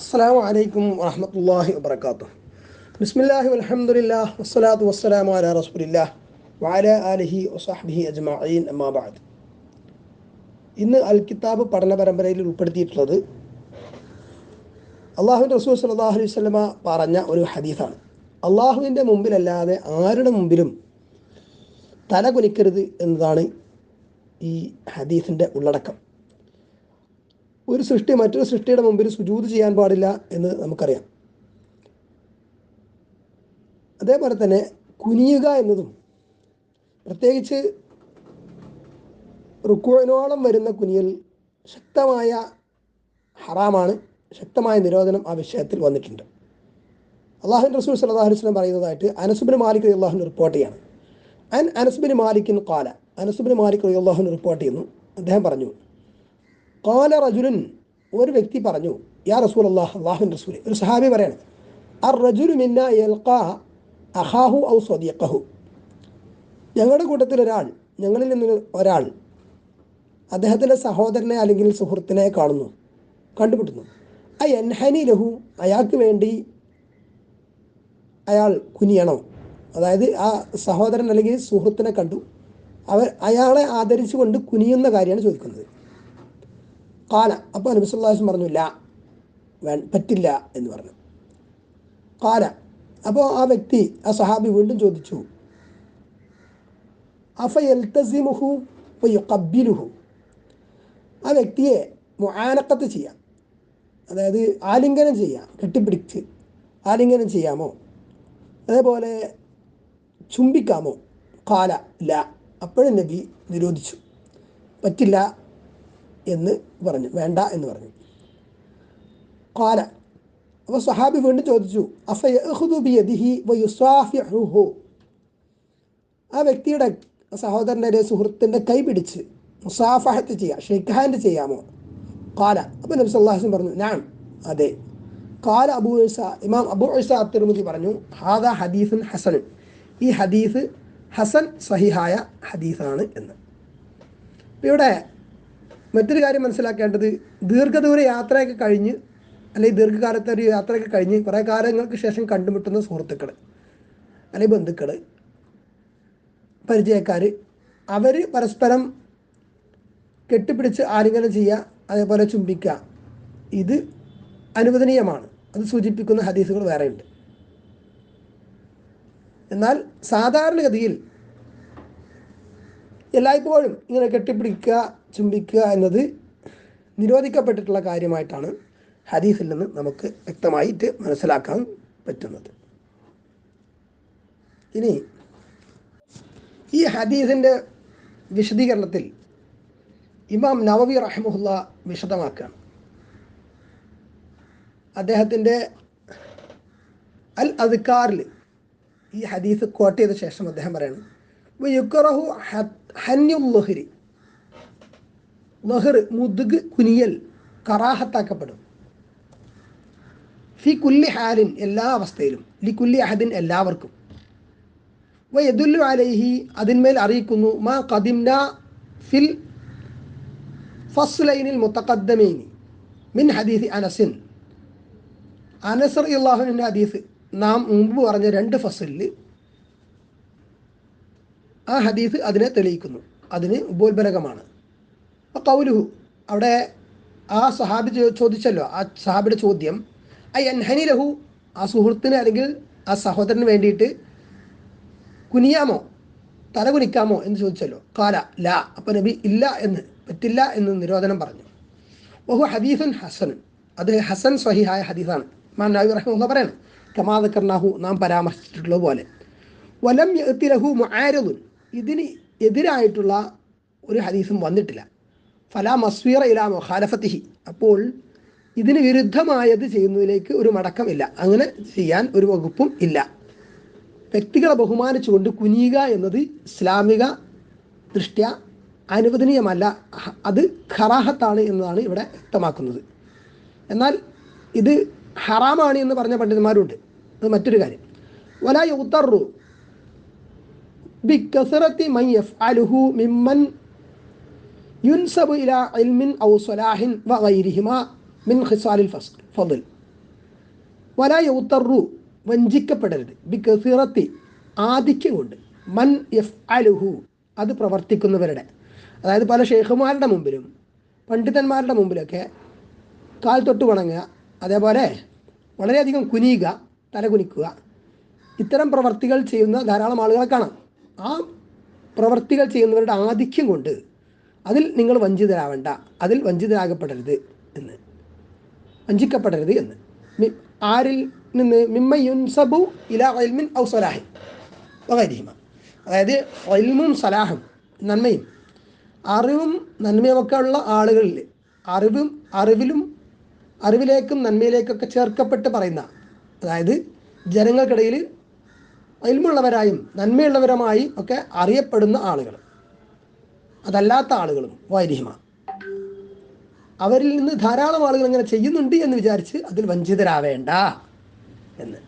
അസ്സാം അലൈക്കും വാഹമത്തല്ലാഹി വാത്തു ബിസ്മില്ലാഹി അലഹമുല്ല വസ്സലാത്തു വസ്സലാമു അല റസൂലില്ലാ വാല അലഹി വസാഹ്ബിഹി അജ്മഈൻ അമ്മാബാദ് ഇന്ന് അൽ കിതാബ് പഠന പരമ്പരയിൽ ഉൾപ്പെടുത്തിയിട്ടുള്ളത് അള്ളാഹു റസൂൽ സല്ലാഹു അലൈഹി സ്വലമ പറഞ്ഞ ഒരു ഹദീഫാണ് അള്ളാഹുവിന്റെ മുമ്പിലല്ലാതെ ആരുടെ മുമ്പിലും തല കുനിക്കരുത് എന്നതാണ് ഈ ഹദീസിന്റെ ഉള്ളടക്കം. ഒരു സൃഷ്ടി മറ്റൊരു സൃഷ്ടിയുടെ മുമ്പിൽ സുജൂത് ചെയ്യാൻ പാടില്ല എന്ന് നമുക്കറിയാം. അതേപോലെ തന്നെ കുനിയുക എന്നതും പ്രത്യേകിച്ച് റുക്കുവിനോളം വരുന്ന കുനിയൽ ശക്തമായ ഹറാമാണ് ശക്തമായ നിരോധനം ആ വിഷയത്തിൽ വന്നിട്ടുണ്ട്. അള്ളാഹുൻ റസൂൽ സല്ലാഹു വസ്ലം പറയുന്നതായിട്ട് അനസുബിന് മാലിക് അള്ളാഹുന് റിപ്പോർട്ട് ചെയ്യാണ്. അൻ അനസുബിന് മാലിക്കിന് കാല അനസുബിന് മാലിക് അള്ളാഹുന് റിപ്പോർട്ട് ചെയ്യുന്നു. അദ്ദേഹം പറഞ്ഞു കാല റജുലൻ ഒരു വ്യക്തി പറഞ്ഞു യാ റസൂൽ അള്ളാഹ് അള്ളാഹുൻ റസൂൽ ഒരു സഹാബി പറയാണ് അർ റജുലു മിന്ന യൽക്കാ അഹാഹു ഔ സ്വദീഖഹു ഞങ്ങളുടെ കൂട്ടത്തിൽ ഒരാൾ ഞങ്ങളിൽ നിന്ന് ഒരാൾ അദ്ദേഹത്തിന്റെ സഹോദരനെ അല്ലെങ്കിൽ സുഹൃത്തിനെ കാണുന്നു കണ്ടുമുട്ടുന്നു. ആ എൻഹനി ലഹു അയാൾക്ക് വേണ്ടി അയാൾ കുനിയണോ. അതായത് ആ സഹോദരൻ അല്ലെങ്കിൽ സുഹൃത്തിനെ കണ്ടു. അവർ അയാളെ ആദരിച്ചുകൊണ്ട് കുനിയുന്ന കാര്യമാണ് ചോദിക്കുന്നത്. കാല അപ്പോൾ നബിസുല്ലാസ്ലം പറഞ്ഞു ലാ പറ്റില്ല എന്ന് പറഞ്ഞു. കാല അപ്പോൾ ആ വ്യക്തി ആ സഹാബി വീണ്ടും ചോദിച്ചു അഫ എൽത്തസിമുഹു യുക്കബിലുഹു ആ വ്യക്തിയെ ആനക്കത്ത് ചെയ്യാം. അതായത് ആലിംഗനം ചെയ്യാം കെട്ടിപ്പിടിച്ച് ആലിംഗനം ചെയ്യാമോ? അതേപോലെ ചുംബിക്കാമോ? കാല ല. അപ്പോഴും നബി നിരോധിച്ചു. പറ്റില്ല എന്ന് പറഞ്ഞു. വേണ്ട എന്ന് പറഞ്ഞു. കാല അപ്പോൾ സഹാബി വീണ്ടും ചോദിച്ചു ആ വ്യക്തിയുടെ സഹോദരന്റെ സുഹൃത്തിന്റെ കൈ പിടിച്ച് മുസാഫഹത്ത് ചെയ്യാം ഷെയ്ക്ക് ഹാൻഡ് ചെയ്യാമോ? കാല അപ്പോൾ നബി സല്ലാഹും പറഞ്ഞു ഞാൻ അതെ. കാല അബു ഇസ ഇമാം അബു ഇസ തിരുമതി പറഞ്ഞു ഹാദ ഹദീസുൻ ഹസൻ ഈ ഹദീസ് ഹസൻ സഹിഹായ ഹദീസാണ് എന്ന്. ഇവിടെ മറ്റൊരു കാര്യം മനസ്സിലാക്കേണ്ടത് ദീർഘദൂര യാത്രയൊക്കെ കഴിഞ്ഞ് അല്ലെങ്കിൽ ദീർഘകാലത്തെ ഒരു യാത്രയൊക്കെ കഴിഞ്ഞ് കുറേ കാലങ്ങൾക്ക് ശേഷം കണ്ടുമുട്ടുന്ന സുഹൃത്തുക്കൾ അല്ലെങ്കിൽ ബന്ധുക്കൾ പരിചയക്കാർ അവർ പരസ്പരം കെട്ടിപ്പിടിച്ച് ആലിംഗനം ചെയ്യുക അതേപോലെ ചുംബിക്കുക. ഇത് അനുവദനീയമാണ്. അത് സൂചിപ്പിക്കുന്ന ഹദീസുകൾ വേറെയുണ്ട്. എന്നാൽ സാധാരണഗതിയിൽ എല്ലായ്പ്പോഴും ഇങ്ങനെ കെട്ടിപ്പിടിക്കുക ചുംബിക്കുക എന്നത് നിരോധിക്കപ്പെട്ടിട്ടുള്ള കാര്യമായിട്ടാണ് ഹദീസിൽ നിന്ന് നമുക്ക് വ്യക്തമായിട്ട് മനസ്സിലാക്കാൻ പറ്റുന്നത്. ഇനി ഈ ഹദീസിന്റെ വിശദീകരണത്തിൽ ഇമാം നവവി റഹമുല്ല വിശദമാക്കുകയാണ്. അദ്ദേഹത്തിന്റെ അൽ അദ്ക്കാറിൽ ഈ ഹദീസ് കോട്ട് ചെയ്ത ശേഷം അദ്ദേഹം പറയണം യുക്കറഹു ഹന്യുൽ ലഹർ മുതുക് കുനിയൽ കറാഹത്താക്കപ്പെടും. ഫി കുല്ലി ഹാലിൻ എല്ലാ അവസ്ഥയിലും ലി കുല്ലി അഹദിൻ എല്ലാവർക്കും. വ യദുല്ലു അലൈഹി അതിന്മേൽ അറിയിക്കുന്നു മാ കദിംന ഫിൽ ഫസ്ലൈനിൽ മുത്തഖദ്ദമീനി മിൻ ഹദീസ് അനസിൻ. അനസർ അള്ളാഹുവിന്റെ ഹദീസ് നാം മുമ്പ് പറഞ്ഞ രണ്ട് ഫസലിൽ ആ ഹദീസ് അതിനെ തെളിയിക്കുന്നു. അതിന് ഉപോത്ബലകമാണ്. കൗലുഹു അവിടെ ആ സഹാബി ചോദിച്ചല്ലോ ആ സഹാബിയുടെ ചോദ്യം ഐ അൻഹനി ലഹു? ആ സുഹൃത്തിന് അല്ലെങ്കിൽ ആ സഹോദരന് വേണ്ടിയിട്ട് കുനിയാമോ? തല കുനിക്കാമോ എന്ന് ചോദിച്ചല്ലോ. കാല ലാ. അപ്പോൾ നബി ഇല്ല എന്ന് പറ്റില്ല എന്ന് നിരോധനം പറഞ്ഞു. ഓഹു ഹദീസുൻ ഹസൻ. അത് ഹസൻ സ്വഹിഹായ ഹദീസാണ്. മാൻ നബി റഹ്മുള്ള പറയണം കമാദക്കർനാഹു നാം പരാമർശിച്ചിട്ടുള്ളത് പോലെ. വലം എത്തിലഹു മുആരദുൻ. ഇതിന് എതിരായിട്ടുള്ള ഒരു ഹദീസും വന്നിട്ടില്ല. ഫലാ മസ്വീറ ഇലാ മൊഹാലഫത്തിഹി അപ്പോൾ ഇതിന് വിരുദ്ധമായത് ചെയ്യുന്നതിലേക്ക് ഒരു മടക്കമില്ല. അങ്ങനെ ചെയ്യാൻ ഒരു വകുപ്പും ഇല്ല. വ്യക്തികളെ ബഹുമാനിച്ചുകൊണ്ട് കുനിയുക എന്നത് ഇസ്ലാമിക ദൃഷ്ട്യ അനുവദനീയമല്ല. അത് ഖറാഹത്താണ് എന്നതാണ് ഇവിടെ വ്യക്തമാക്കുന്നത്. എന്നാൽ ഇത് ഹറാമാണ് എന്ന് പറഞ്ഞ പണ്ഡിതന്മാരുണ്ട്. അത് മറ്റൊരു കാര്യം. വലാ യുത്തറു ബി കസറത്തി മൈ എഫ് അലുഹു മിമ്മൻ യുൻസബ് ഇല ഇൽമിൻ ഔ സലാഹിൻ വ മിൻ ഖിസാലിൽ ഫضൽ വല യൗത്തറു വഞ്ചിക്കപ്പെടരുത്. ബി കസീറത്തി ആധിക്യം കൊണ്ട് മൻ എഫ് അലുഹു അത് പ്രവർത്തിക്കുന്നവരുടെ. അതായത് പല ഷെയ്ഖുമാരുടെ മുമ്പിലും പണ്ഡിതന്മാരുടെ മുമ്പിലൊക്കെ കാൽ തൊട്ട് വണങ്ങുക അതേപോലെ വളരെയധികം കുനിയുക തല കുനിക്കുക ഇത്തരം പ്രവർത്തികൾ ചെയ്യുന്ന ധാരാളം ആളുകളെ കാണാം. ആ പ്രവർത്തികൾ ചെയ്യുന്നവരുടെ ആധിക്യം കൊണ്ട് അതിൽ നിങ്ങൾ വഞ്ചിതരാവണ്ട. അതിൽ വഞ്ചിതരാകപ്പെടരുത് എന്ന്. വഞ്ചിക്കപ്പെടരുത് എന്ന്. ആരിൽ നിന്ന് മിമ്മ യുൻസബു ഇല ഇൽമിൻ ഔ സലാഹിൻ. വകൈരിഹിമ അതായത് ഒൽമും സലാഹും നന്മയും. അറിവും നന്മയുമൊക്കെ ഉള്ള ആളുകളിൽ അറിവും അറിവിലും അറിവിലേക്കും നന്മയിലേക്കൊക്കെ ചേർക്കപ്പെട്ട് പറയുന്ന അതായത് ജനങ്ങൾക്കിടയിൽ ഇൽമുള്ളവരായും നന്മയുള്ളവരുമായി ഒക്കെ അറിയപ്പെടുന്ന ആളുകൾ. അതല്ലാത്ത ആളുകളും വൈരിഹിമ അവരിൽ നിന്ന് ധാരാളം ആളുകൾ ഇങ്ങനെ ചെയ്യുന്നുണ്ട് എന്ന് വിചാരിച്ച് അതിൽ വഞ്ചിതരാവേണ്ട എന്ന്.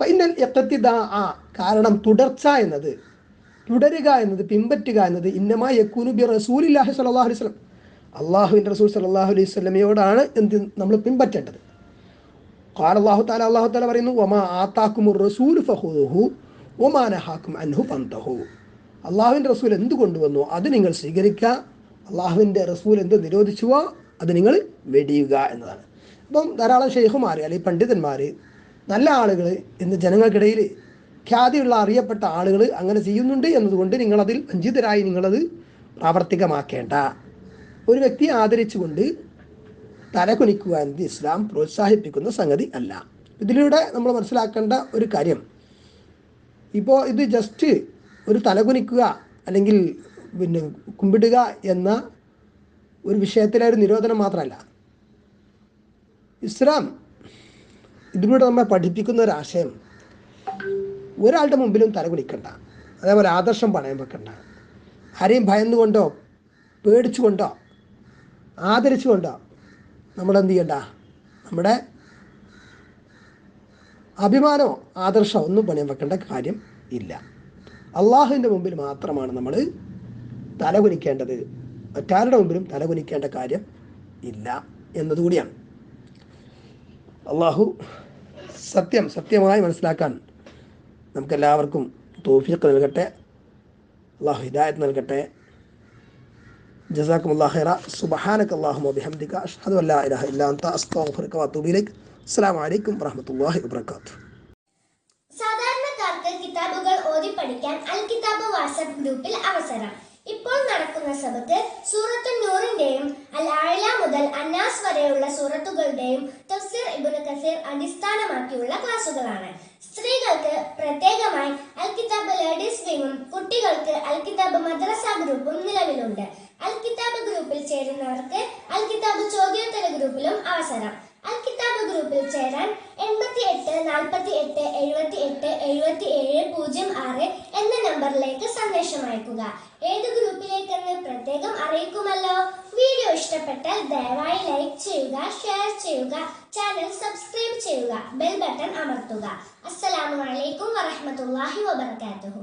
ഫൈനൽ എക്കത്തിദ ആ കാരണം തുടർച്ച എന്നത് തുടരുക എന്നത് പിൻപറ്റുക എന്നത് ഇന്നമായി യക്കൂനു ബി റസൂലില്ലാഹി സ്വല്ലല്ലാഹു അലൈഹി വസല്ലം. അള്ളാഹുവിന്റെ റസൂൽ സല്ലല്ലാഹു അലൈഹി സ്വലമയോടാണ് എന്ത് നമ്മൾ പിൻപറ്റേണ്ടത്. ഖാല അള്ളാഹു തആല അല്ലാഹു തആല പറയുന്നു വമാ ആത്താക്കും റസൂൽ ഫഹുഹു വമാ നഹാക്കും അൻഹു ഫന്തഹു. അള്ളാഹുവിന്റെ റസൂൽ എന്ത് കൊണ്ടുവന്നു? അത് നിങ്ങൾ സ്വീകരിക്കുക. അള്ളാഹുവിന്റെ റസൂൽ എന്ത് നിരോധിച്ചുവോ അത് നിങ്ങൾ വെടിയുക എന്നതാണ്. അപ്പം ധാരാളം ഷെയ്ഖുമാർ അല്ലെങ്കിൽ പണ്ഡിതന്മാർ നല്ല ആളുകൾ ഇന്ന് ജനങ്ങൾക്കിടയിൽ ഖ്യാതിയുള്ള അറിയപ്പെട്ട ആളുകൾ അങ്ങനെ ചെയ്യുന്നുണ്ട് എന്നതുകൊണ്ട് നിങ്ങളതിൽ വഞ്ചിതരായി നിങ്ങളത് പ്രാവർത്തികമാക്കേണ്ട. ഒരു വ്യക്തിയെ ആദരിച്ചുകൊണ്ട് തലകുനിക്കുക എന്നത് ഇസ്ലാം പ്രോത്സാഹിപ്പിക്കുന്ന സംഗതി അല്ല. ഇതിലൂടെ നമ്മൾ മനസ്സിലാക്കേണ്ട ഒരു കാര്യം. ഇപ്പോൾ ഇത് ജസ്റ്റ് ഒരു തലകുനിക്കുക അല്ലെങ്കിൽ പിന്നെ കുമ്പിടുക എന്ന ഒരു വിഷയത്തിലെ ഒരു നിരോധനം മാത്രമല്ല. ഇസ്ലാം ഇതിലൂടെ നമ്മെ പഠിപ്പിക്കുന്ന ഒരു ആശയം ഒരാളുടെ മുമ്പിലും തലകുനിക്കണ്ട അതേപോലെ ആദർശം പണയം വെക്കണ്ട. ആരെയും ഭയന്നുകൊണ്ടോ പേടിച്ചുകൊണ്ടോ ആദരിച്ചുകൊണ്ടോ നമ്മളെന്ത് ചെയ്യണ്ട? നമ്മുടെ അഭിമാനമോ ആദർശമോ ഒന്നും പണയം വെക്കേണ്ട കാര്യം ഇല്ല. അള്ളാഹുവിന്റെ മുമ്പിൽ മാത്രമാണ് നമ്മൾ തലകുനിക്കേണ്ടത്. മറ്റാരുടെ മുമ്പിലും തലകുനിക്കേണ്ട കാര്യം ഇല്ല എന്നതുകൂടിയാണ്. അള്ളാഹു സത്യം സത്യമായി മനസ്സിലാക്കാൻ നമുക്കെല്ലാവർക്കും തോഫിയൊക്കെ നൽകട്ടെ. അള്ളാഹു ഹിദായത്ത് നൽകട്ടെ. ജസാക്കും ഖൈറ. സുബഹാനക്ക് അള്ളാഹു ബിഹംദിക അതുമല്ല അസ്ലാം വബറകാതുഹു സാധാരണക്കാർക്ക് കിതാബുകൾ ഓതി പഠിക്കാൻ അൽ കിതാബ് വാട്സ്ആപ്പ് ഗ്രൂപ്പിൽ അവസരം. ഇപ്പോൾ നടക്കുന്ന സബത്ത് സൂറത്തു നൂറിന്റെയും അൽ ആഇല മുതൽ അന്നാസ് വരെയുള്ള സൂറത്തുകളുടെയും തഫ്സീർ ഇബ്നു കസീർ അടിസ്ഥാനമാക്കിയുള്ള ക്ലാസുകളാണ്. സ്ത്രീകൾക്ക് പ്രത്യേകമായി അൽ കിതാബ് ലേഡീസ് വിങ്ങും കുട്ടികൾക്ക് അൽ കിതാബ് മദ്രസ ഗ്രൂപ്പും നിലവിലുണ്ട്. അൽ കിതാബ് ഗ്രൂപ്പിൽ ചേരുന്നവർക്ക് അൽ കിതാബ് ചോദ്യോത്തര ഗ്രൂപ്പിലും അവസരം. അൽ കിതാബ് ഗ്രൂപ്പിൽ ചേരാൻ എൺപത്തി എട്ട് നാൽപ്പത്തി എട്ട് എഴുപത്തി എട്ട് എഴുപത്തി ഏഴ് പൂജ്യം ആറ് എന്ന നമ്പറിലേക്ക് സന്ദേശം അയക്കുക. ഏത് ഗ്രൂപ്പിലേക്കെന്ന് പ്രത്യേകം അറിയിക്കുമല്ലോ. വീഡിയോ ഇഷ്ടപ്പെട്ടാൽ ദയവായി ലൈക്ക് ചെയ്യുക ഷെയർ ചെയ്യുക ചാനൽ സബ്സ്ക്രൈബ് ചെയ്യുക ബെൽ ബട്ടൺ അമർത്തുക. അസ്സലാമു അലൈക്കും വറഹ്മത്തുള്ളാഹി വബർക്കാത്തുഹു